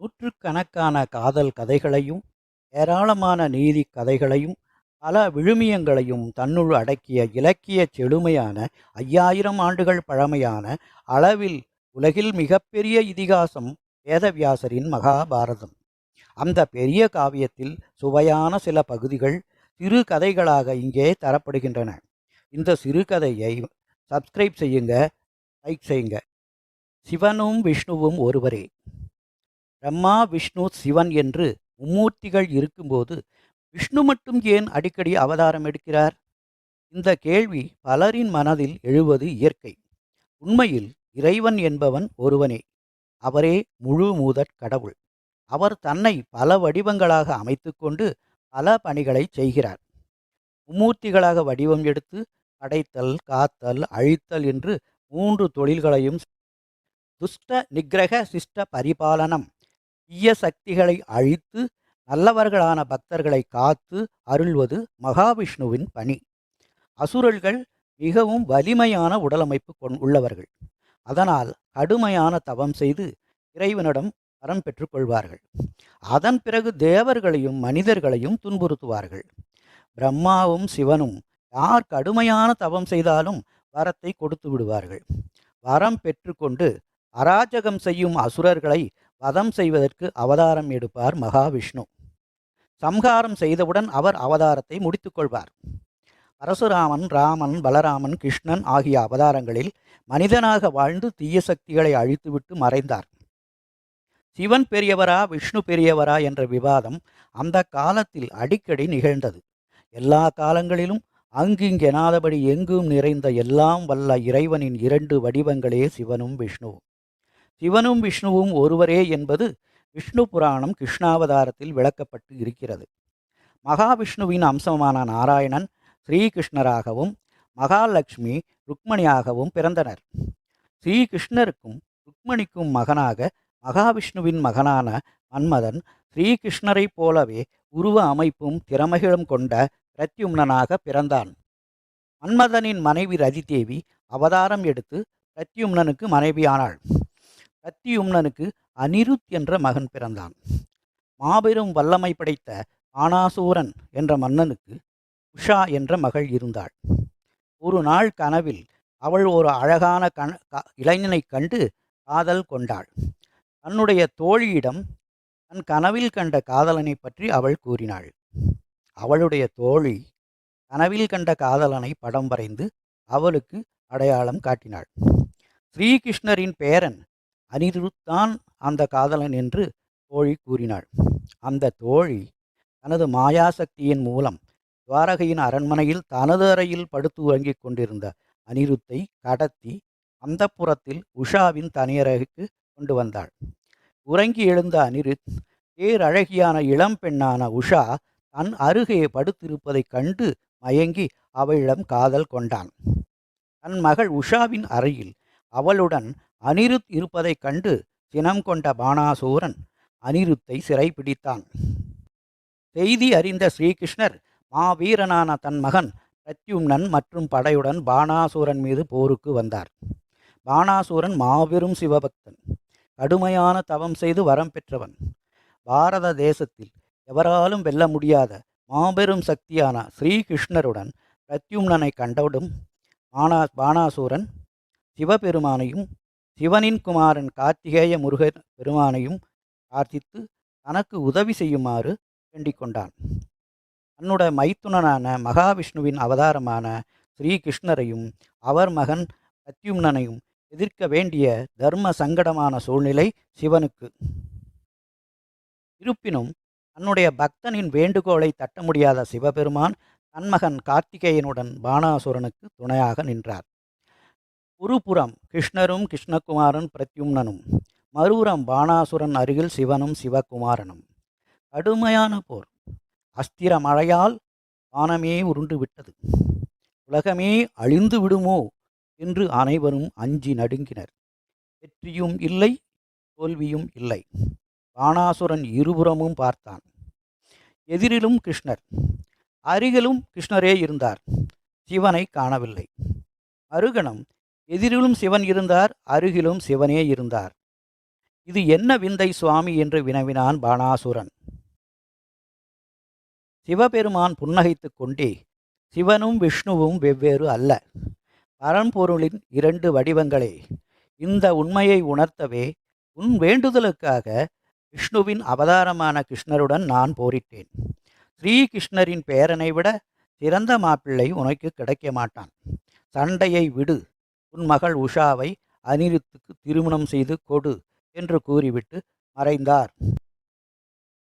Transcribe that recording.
நூற்றுக்கணக்கான காதல் கதைகளையும் ஏராளமான நீதிக் கதைகளையும் பல விழுமியங்களையும் தன்னுள் அடக்கிய இலக்கியச் செழுமையான ஐயாயிரம் ஆண்டுகள் பழமையான அளவில் உலகில் மிகப்பெரிய இதிகாசம் வேதவியாசரின் மகாபாரதம். அந்த பெரிய காவியத்தில் சுவையான சில பகுதிகள் சிறு கதைகளாக இங்கே தரப்படுகின்றன. இந்த சிறுகதையை சப்ஸ்கிரைப் செய்யுங்க லைக் செய்யுங்க. சிவனும் விஷ்ணுவும் ஒருவரே. பிரம்மா விஷ்ணு சிவன் என்று மும்மூர்த்திகள் இருக்கும்போது விஷ்ணு மட்டும் ஏன் அடிக்கடி அவதாரம் எடுக்கிறார்? இந்த கேள்வி பலரின் மனதில் எழுவது இயற்கை. உண்மையில் இறைவன் என்பவன் ஒருவனே. அவரே முழு மூதற் கடவுள். அவர் தன்னை பல வடிவங்களாக அமைத்துக்கொண்டு பல பணிகளை செய்கிறார். மும்மூர்த்திகளாக வடிவம் எடுத்து படைத்தல் காத்தல் அழித்தல் என்று மூன்று தொழில்களையும் துஷ்ட நிகிரக சிஷ்ட பரிபாலனம். தீய சக்திகளை அழித்து நல்லவர்களான பக்தர்களை காத்து அருள்வது மகாவிஷ்ணுவின் பணி. அசுரர்கள் மிகவும் வலிமையான உடலமைப்பு கொண் உள்ளவர்கள். அதனால் கடுமையான தவம் செய்து இறைவனிடம் வரம் பெற்றுக்கொள்வார்கள் அதன் பிறகு தேவர்களையும் மனிதர்களையும் துன்புறுத்துவார்கள். பிரம்மாவும் சிவனும் யார் கடுமையான தவம் செய்தாலும் வரத்தை கொடுத்து விடுவார்கள். வரம் பெற்றுக்கொண்டு அராஜகம் செய்யும் அசுரர்களை வதம் செய்வதற்கு அவதாரம் எடுப்பார் மகாவிஷ்ணு. சம்ஹாரம் செய்தவுடன் அவர் அவதாரத்தை முடித்துக்கொள்வார். பரசுராமன் ராமன் பலராமன் கிருஷ்ணன் ஆகிய அவதாரங்களில் மனிதனாக வாழ்ந்து தீய சக்திகளை அழித்துவிட்டு மறைந்தார். சிவன் பெரியவரா விஷ்ணு பெரியவரா என்ற விவாதம் அந்த காலத்தில் அடிக்கடி நிகழ்ந்தது. எல்லா காலங்களிலும் அங்கிங்கெனாதபடி எங்கும் நிறைந்த எல்லாம் வல்ல இறைவனின் இரண்டு வடிவங்களே சிவனும் விஷ்ணுவும். சிவனும் விஷ்ணுவும் ஒருவரே என்பது விஷ்ணு புராணம் கிருஷ்ணாவதாரத்தில் விளக்கப்பட்டு இருக்கிறது. மகாவிஷ்ணுவின் அம்சமான நாராயணன் ஸ்ரீகிருஷ்ணராகவும் மகாலட்சுமி ருக்மணியாகவும் பிறந்தனர். ஸ்ரீகிருஷ்ணருக்கும் ருக்மணிக்கும் மகனாக மகாவிஷ்ணுவின் மகனான மன்மதன் ஸ்ரீகிருஷ்ணரைப் போலவே உருவ அமைப்பும் திறமைகளும் கொண்ட பிரத்யும்னனாக பிறந்தான். மன்மதனின் மனைவி ரதிதேவி அவதாரம் எடுத்து பிரத்யும்னனுக்கு மனைவியானாள். கத்தியும்னனுக்கு அனிருத் என்ற மகன் பிறந்தான். மாபெரும் வல்லமை படைத்த ஆனாசூரன் என்ற மன்னனுக்கு உஷா என்ற மகள் இருந்தாள். ஒரு நாள் கனவில் அவள் ஒரு அழகான கண க- இளைஞனைக் கண்டு காதல் கொண்டாள். தன்னுடைய தோழியிடம் தன் கனவில் கண்ட காதலனை பற்றி அவள் கூறினாள். அவளுடைய தோழி கனவில் கண்ட காதலனை படம் வரைந்து அவளுக்கு அடையாளம் காட்டினாள். ஸ்ரீகிருஷ்ணரின் பேரன் அனிருத்தான் அந்த காதலன் என்று தோழி கூறினாள். அந்த தோழி தனது மாயாசக்தியின் மூலம் துவாரகையின் அரண்மனையில் தனது அறையில் படுத்து உறங்கிக் கொண்டிருந்த அனிருத்தை கடத்தி அந்தப்புறத்தில் உஷாவின் தனியறைக்கு கொண்டு வந்தாள். உறங்கி எழுந்த அனிருத் பேரழகியான இளம் பெண்ணான உஷா தன் அருகே படுத்திருப்பதைக் கண்டு மயங்கி அவளிடம் காதல் கொண்டான். தன் மகள் உஷாவின் அறையில் அவளுடன் அனிருத் இருப்பதைக் கண்டு சினம் கொண்ட பானாசூரன் அனிருத்தை சிறைப்பிடித்தான் செய்தி அறிந்த ஸ்ரீகிருஷ்ணர் மாவீரனான தன் மகன் பிரத்யும்னன் மற்றும் படையுடன் பானாசூரன் மீது போருக்கு வந்தார். பானாசூரன் மாபெரும் சிவபக்தன். கடுமையான தவம் செய்து வரம் பெற்றவன். பாரத தேசத்தில் எவராலும் வெல்ல முடியாத மாபெரும் சக்தியான ஸ்ரீகிருஷ்ணருடன் பிரத்யும்னனை கண்டவுடன் பானா பானாசூரன் சிவபெருமானையும் சிவனின் குமாரன் கார்த்திகேய முருகன் பெருமானையும் பிரார்த்தித்து தனக்கு உதவி செய்யுமாறு வேண்டிக் கொண்டான். தன்னோட மைத்துனனான மகாவிஷ்ணுவின் அவதாரமான ஸ்ரீகிருஷ்ணரையும் அவர் மகன் பிரத்யும்னனையும் எதிர்க்க வேண்டிய தர்ம சங்கடமான சூழ்நிலை சிவனுக்கு. இருப்பினும் தன்னுடைய பக்தனின் வேண்டுகோளை தட்ட முடியாத சிவபெருமான் தன்மகன் கார்த்திகேயனுடன் பானாசுரனுக்கு துணையாக நின்றார். ஒருபுறம் கிருஷ்ணரும் கிருஷ்ணகுமாரன் பிரத்யும்னனும் மறுபுறம் பாணாசுரன் அருகில் சிவனும் சிவகுமாரனும். கடுமையான போர். அஸ்திர மழையால் வானமே உருண்டு விட்டது. உலகமே அழிந்து விடுமோ என்று அனைவரும் அஞ்சி நடுங்கினர். வெற்றியும் இல்லை தோல்வியும் இல்லை. பாணாசுரன் இருபுறமும் பார்த்தான். எதிரிலும் கிருஷ்ணர். அருகிலும் கிருஷ்ணரே இருந்தார். சிவனை காணவில்லை. மறுகணம் எதிரிலும் சிவன் இருந்தார் அருகிலும் சிவனே இருந்தார். இது என்ன விந்தை சுவாமி என்று வினவினான் பாணாசுரன். சிவபெருமான் புன்னகைத்துக் கொண்டே சிவனும் விஷ்ணுவும் வெவ்வேறு அல்ல. பரம்பொருளின் இரண்டு வடிவங்களே இந்த உண்மையை உணர்த்தவே உன் வேண்டுதலுக்காக விஷ்ணுவின் அவதாரமான கிருஷ்ணருடன் நான் போரிட்டேன். ஸ்ரீகிருஷ்ணரின் பேரனை விட சிறந்த மாப்பிள்ளை உனக்கு கிடைக்க மாட்டான் சண்டையை விடு உன் மகள் உஷாவை அனிருத்துக்கு திருமணம் செய்து கொடு என்று கூறிவிட்டு மறைந்தார்.